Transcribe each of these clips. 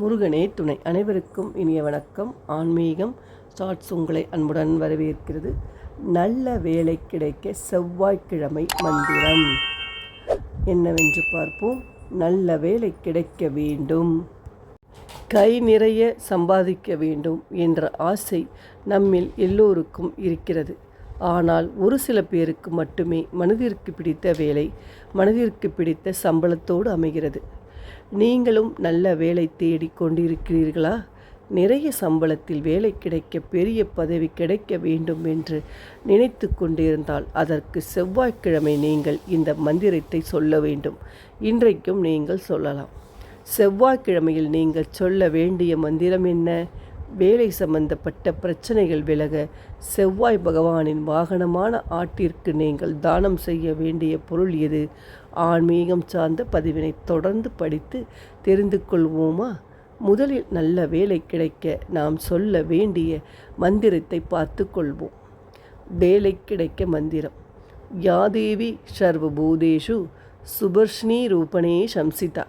முருகனே துணை அனைவருக்கும் இனிய வணக்கம். ஆன்மீகம் ஷார்ட்ஸ் உங்களை அன்புடன் வரவேற்கிறது. நல்ல வேலை கிடைக்க செவ்வாய்க்கிழமை மந்திரம். என்னவென்று பார்ப்போம். நல்ல வேலை கிடைக்க வேண்டும். கை நிறைய சம்பாதிக்க வேண்டும் என்ற ஆசை நம்மில் எல்லோருக்கும் இருக்கிறது. ஆனால் ஒரு சில பேருக்கு மட்டுமே மனதிற்கு பிடித்த வேலை மனதிற்கு பிடித்த சம்பளத்தோடு அமைகிறது. நீங்களும் நல்ல வேலை தேடிக் கொண்டிருக்கிறீர்களா? நிறைய சம்பளத்தில் வேலை கிடைக்க பெரிய பதவி கிடைக்க வேண்டும் என்று நினைத்து கொண்டிருந்தால் அதற்கு செவ்வாய்க்கிழமை நீங்கள் இந்த மந்திரத்தை சொல்ல வேண்டும். இன்றைக்கும் நீங்கள் சொல்லலாம். செவ்வாய்க்கிழமையில் நீங்கள் சொல்ல வேண்டிய மந்திரம் என்ன? வேலை சம்பந்தப்பட்ட பிரச்சனைகள் விலக செவ்வாய் பகவானின் வாகனமான ஆட்டிற்கு நீங்கள் தானம் செய்ய வேண்டிய பொருள் எது? ஆன்மீகம் சார்ந்த பதிவினை தொடர்ந்து படித்து தெரிந்து கொள்வோமா? முதலில் நல்ல வேலை கிடைக்க நாம் சொல்ல வேண்டிய மந்திரத்தை பார்த்து கொள்வோம். வேலை கிடைக்க மந்திரம். யாதேவி சர்வபூதேஷு சுபர்ஷ்ணி ரூபணே சம்சிதா.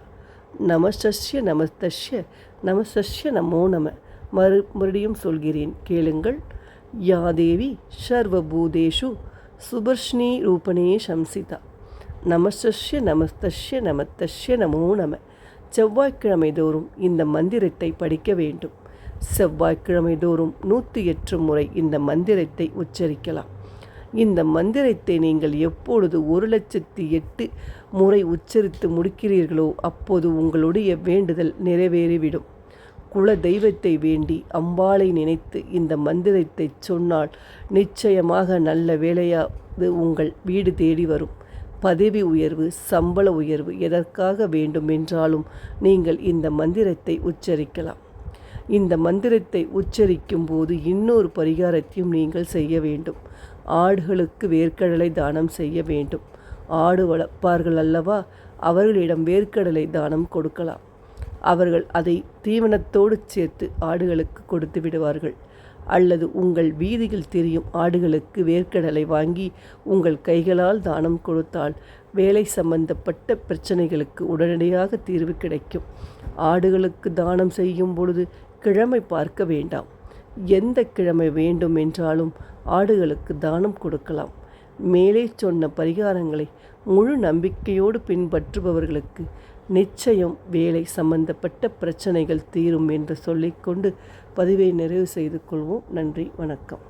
நமஸ்தஸ்ய நமஸ்தஸ்ய நமஸ்தஸ்ய நமோ நம. மறு மறுபடியும் சொல்கிறேன். கேளுங்கள். யாதேவி சர்வபூதேஷு சுபர்ஷ்ணி ரூபணே சம்சிதா. நமஸ்தஸ்ய நமஸ்தஷ்ய நமத்தஷ்ய நமோ நம. செவ்வாய்க்கிழமை தோறும் இந்த மந்திரத்தை படிக்க வேண்டும். செவ்வாய்க்கிழமை தோறும் நூற்றி எட்டு முறை இந்த மந்திரத்தை உச்சரிக்கலாம். இந்த மந்திரத்தை நீங்கள் எப்பொழுது ஒரு லட்சத்தி எட்டு முறை உச்சரித்து முடிக்கிறீர்களோ அப்போது உங்களுடைய வேண்டுதல் நிறைவேறிவிடும். குல தெய்வத்தை வேண்டி அம்பாளை நினைத்து இந்த மந்திரத்தை சொன்னால் நிச்சயமாக நல்ல வேலையாது உங்கள் வீடு தேடி வரும். பதவி உயர்வு சம்பள உயர்வு எதற்காக வேண்டும் என்றாலும் நீங்கள் இந்த மந்திரத்தை உச்சரிக்கலாம். இந்த மந்திரத்தை உச்சரிக்கும் போது இன்னொரு பரிகாரத்தையும் நீங்கள் செய்ய வேண்டும். ஆடுகளுக்கு வேர்க்கடலை தானம் செய்ய வேண்டும். ஆடு வளர்ப்பார்கள் அல்லவா? அவர்களிடம் வேர்க்கடலை தானம் கொடுக்கலாம். அவர்கள் அதை தீவனத்தோடு சேர்த்து ஆடுகளுக்கு கொடுத்து விடுவார்கள். அல்லது உங்கள் வீதியில் தெரியும் ஆடுகளுக்கு வேர்க்கடலை வாங்கி உங்கள் கைகளால் தானம் கொடுத்தால் வேலை சம்பந்தப்பட்ட பிரச்சனைகளுக்கு உடனடியாக தீர்வு கிடைக்கும். ஆடுகளுக்கு தானம் செய்யும் பொழுது கிழமை பார்க்க வேண்டாம். எந்த கிழமை வேண்டும் என்றாலும் ஆடுகளுக்கு தானம் கொடுக்கலாம். மேலே சொன்ன பரிகாரங்களை முழு நம்பிக்கையோடு பின்பற்றுபவர்களுக்கு நிச்சயம் வேலை சம்பந்தப்பட்ட பிரச்சனைகள் தீரும் என்று சொல்லிக்கொண்டு பதிவை நிறைவு செய்து கொள்வோம். நன்றி வணக்கம்.